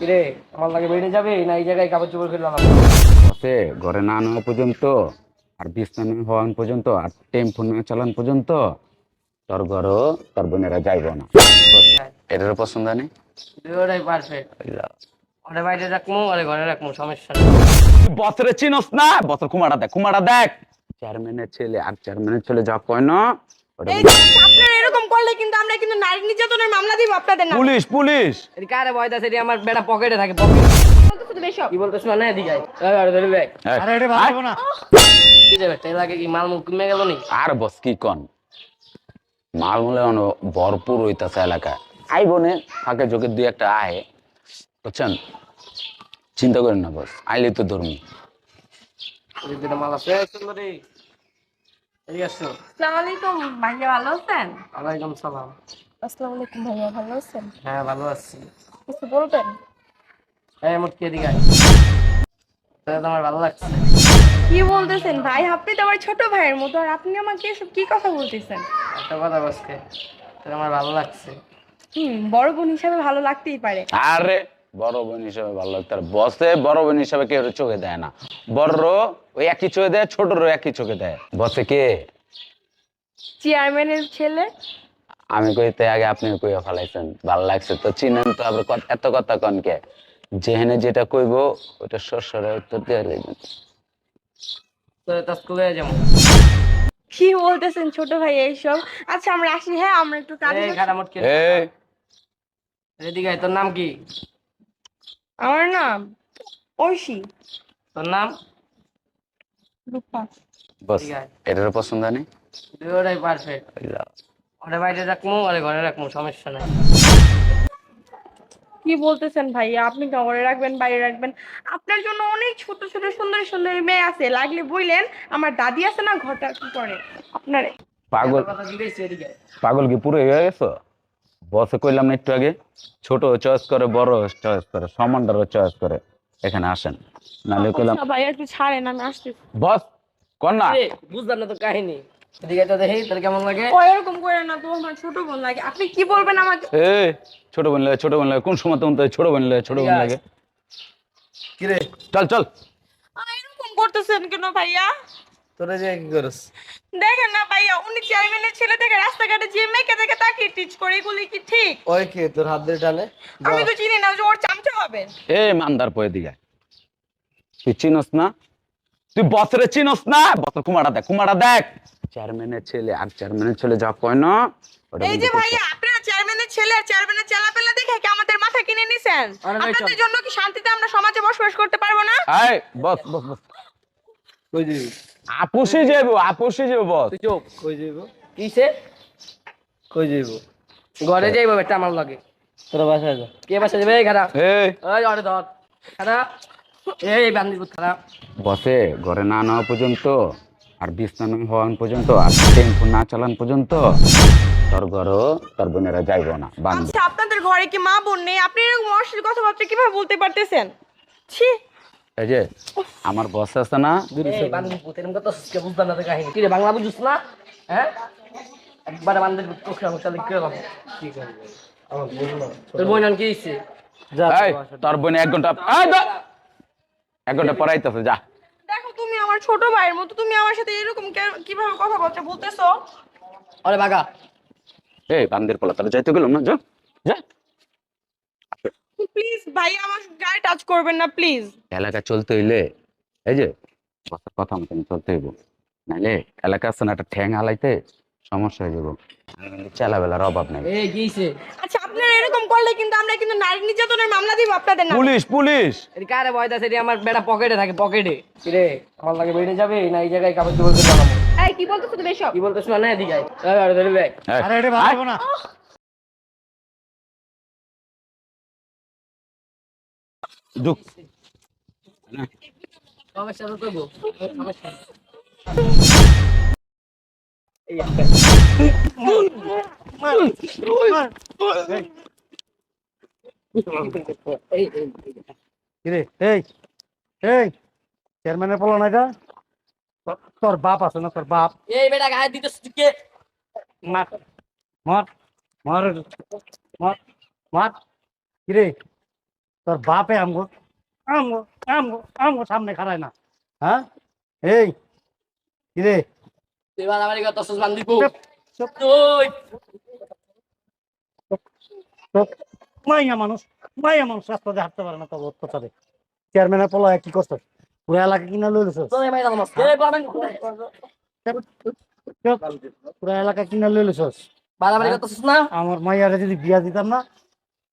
কিরে আমার লাগে বেড়ে যাবে না এই জায়গায় কাপড় চোপড় ফেললাম বসে ঘরে না নেওয়া পর্যন্ত আর বিছনা না হওয়ান পর্যন্ত আর টেম্পো না চালান পর্যন্ত তোর ঘরও তোর বোনেরা যাইব না। এটার পছন্দ নেই? পারফেক্ট ওটা বাইরে আর ঘরে রাখব সমস্যা নেই। বছরে চিনস না? বছর কুমারা দেখ কুমারা দেখ। চেয়ারম্যানের ছেলে আর চেয়ারম্যানের ছেলে যা কয় না ওটা করলে কিন্তু আমরা কিন্তু নারী নির্যাতনের মামলা দিব আপনাদের নামে। Police police. এটি কারে ভয় এটি আমার বেটা পকেটে থাকে কি বলতেছ না এদিকে আরে এটা ভালো না। কি যাবে তাই লাগে কি মাল মুখ কমে গেল নি? আর বস কি কন? অন ভরপুর হইতাছে এলাকায়। আই বনে ফাঁকে চোখে দুই একটা আয় বুঝছেন? চিন্তা করেন না বস আইলে তো ধর্মী। মাল আছে। সুন্দরী আসসালামু আলাইকুম ভাইয়া ভালো আছেন? ওয়ালাইকুম সালাম। আসসালামু আলাইকুম ভাইয়া ভালো আছেন? হ্যাঁ ভালো আছি। কিছু বলবেন? এই মুটকি এদিকে আয়। তোমার ভালো লাগছে। কি বলতেছেন ভাই? আপনি তো আমার ছোট ভাইয়ের মতো আর আপনি আমাকে এসব কি কথা বলতেছেন? একটা কথা আমার ভালো লাগছে। হুম বড় বোন হিসাবে ভালো লাগতেই পারে। আরে বড় বোন হিসাবে ভালো লাগতো। আর বসে বড় বোন হিসাবে কেউ চোখে দেয় না। বড় ওই একই চোখে দেয় ছোটরও একই চোখে দেয়। বসে কে? চেয়ারম্যানের ছেলে? আমি কইতে আগে আপনি কইয়া ফেলাইছেন। ভালো লাগছে তো চিনেন তো আবার কত- এত কথা কনকে যেহেনে যেটা কইব ওটা সরসরে উত্তর দিয়ে তো তা যাব। কি বলতেছেন ছোট ভাই এইসব? আচ্ছা আমরা আসি হ্যাঁ আমরা একটু কাজে এই তোর নাম কি? আমার নাম ঐশী। তোর নাম? রূপা। বস এটার পছন্দ নেই? দুটোটাই পারফেক্ট ওটা বাইরে রাখব আর ঘরে রাখব সমস্যা নাই। কি বলতেছেন ভাইয়া আপনি ঘরে রাখবেন বাইরে রাখবেন। আপনার জন্য অনেক ছোট ছোট সুন্দর সুন্দর মেয়ে আছে। লাগলে বললেন আমার দাদি আছে না ঘরটা কি করে? আপনার পাগল। কথা জিজ্ঞেস এদিকে। পাগল কি পুরো হয়ে গেছো? বসে কইলাম না একটু আগে ছোট চয়েস করে বড় চয়েস করে সমানটারও চয়েস করে এখানে আসেন। নাহলে কইলাম আচ্ছা ভাইয়া একটু ছাড়েন আমি আসছি। বস কর না বুঝলাম না তো কাহিনী। এদিকে তো দেখি তোর কেমন লাগে? ও এরকম করে না তো আমার ছোট বোন লাগে। আপনি কি বলবেন আমাকে? ছোট বোন লাগে ছোট বোন লাগে। কোন সময় তখন ছোট বোন লাগে ছোট বোন লাগে। কিরে চল চল। এরকম করতেছেন কেন ভাইয়া? তোরা যে কি করস? দেখেন না ভাইয়া উনি চেয়ারম্যানের ছেলে থেকে রাস্তাঘাটে যে মেয়েকে দেখে তাকে টিচ করে এগুলি কি ঠিক? ওই কে তোর হাত ধরে টানে? আমি তো চিনি না যে ওর চামচা হবে। এ মান্দার পয়ে দিকে তুই চিনস না? তুই বছরে চিনস না? বছর কুমারা দেখ কুমারা দেখ। চেয়ারম্যানের ছেলে আর চেয়ারম্যানের ছেলে যা কয় না এই যে ভাইয়া আপনারা চেয়ারম্যানের ছেলে আর চেয়ারম্যানের চেলাপেলা দেখে কি আমাদের মাথা কিনে নিছেন? আপনাদের জন্য কি শান্তিতে আমরা সমাজে বসবাস করতে পারব না? এই বস বস বস। কই যাবি? আপুসি যাব আপুসি যাব বস। তুই চোখ কই যাইব? কিসে? কই যাইব? ঘরে যাইবো বেটা আমার লাগে। তোরা বাসায় যা। কে বাসা যাবে? এই খারাপ এই। ওই অরে ধর। খারাপ এই বান্দি খারাপ বসে ঘরে না নেওয়া পর্যন্ত আর বিছনা না হওয়ান পর্যন্ত আর টেম্পো না চালান পর্যন্ত তোর ঘরও তোর বোনেরা যাইব না বান্ধব আচ্ছা আপনাদের ঘরে কি মা বোন নেই? আপনি এরকম অশ্লীল কথাবার্তা কীভাবে বলতে পারতেছেন? ছি। এই যে আমার বস আছে না? কথা বাংলা বুঝছিস না? হ্যাঁ? একবারে তোর বোন কি এই তোর বোনে এক ঘণ্টা এই এক ঘণ্টা পড়াইতেছে যা। দেখো তুমি আমার ছোট ভাইয়ের মতো তুমি আমার সাথে এরকম কে- কীভাবে কথাবার্তা বলতেছো? আরে বাগা। এই বান্দির পোলা তাহলে যাইতে গেলাম না যা। যা। প্লিজ ভাই আমার গায়ে টাচ করবেন না প্লিজ এলাকা চলতে হইলে এই যে বসার কথা মতন চলতে হইব। নাইলে এলাকা আছে না একটা ঠ্যাং হালাইতে সমস্যা হয়ে যাব। চেলাবেলার অভাব নাই। এই আচ্ছা আপনারা এরকম করলে কিন্তু আমরা কিন্তু নারী নির্যাতনের মামলা দিব আপনাদের নামে। Police police! এটি কারে ভয় এটি আমার বেটা পকেটে থাকে পকেটে। কি রে আমার লাগে বেড়ে যাবে? না এই জায়গায় কাপড় চোপড় ফেললাম এই কি বলতেছো তুমি এসব? কি বলতেছ? না এদিকে আয়। আরে ধরে ব্যাগ আরে এটা ভালো না। এই চেয়ারম্যানের পোলা না এটা তোর- বাপ আছে না তোর বাপ? এই বেটা গায়ে তুই কে? মার মার মার মার মার কিরে? তোর বাপে আমগো আমগো আমগো আমগো সামনে খাড়ায় না। হ্যাঁ? এই কিরে বান্দিব চুপ, চুপ। তুই তো মাইয়া মানুষ মাইয়া মানুষ রাস্তা দিয়ে হাঁটতে পারে না তবে কথাতে চেয়ারম্যানের পোলা কি করছ? পুরো এলাকা কিনা কে পাবেন পুরো এলাকা কিনা না? আমার মাইয়ারে যদি বিয়া দিতাম না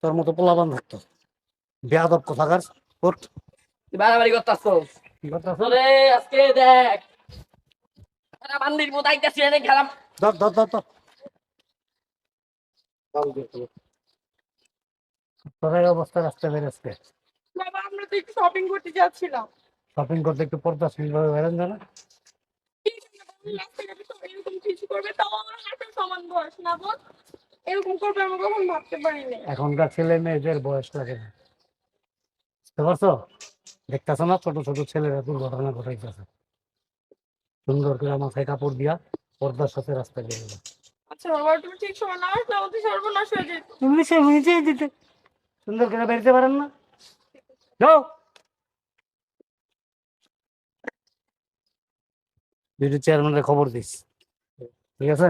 তোর মতো পোলাবান থাকতো। বেয়াদব কোথাকার। তুই বাড়াবাড়ি করতেছ? তোরে আজকে দেখ। এরা বান্দির মতো আইতাছি এনে খেলাম ধর ধর ধর ধর। তোর অবস্থা রাস্তা আমরা তো একটু শপিং করতে যাচ্ছিলাম। শপিং করতে একটু পর্দা বেরোন জানা। এখনকার ছেলে মেয়েদের বয়স লাগে না। বুঝতে পারছ? দেখতেছো না? ছোট ছোট ছেলেরা দুর্ঘটনা ঘটাইতেছে। সুন্দর করে মাথায় কাপড় দিয়া পর্দার সাথে রাস্তা আচ্ছা বাবা তুমি ঠিক সময় না আসলে আমাদের সর্বনাশ হয়ে যেত। ইংলিশে নিজেই দিতে। সুন্দর করে বেরোতে পারেন না? যাও। চেয়ারম্যানের খবর দিস। ঠিক আছে?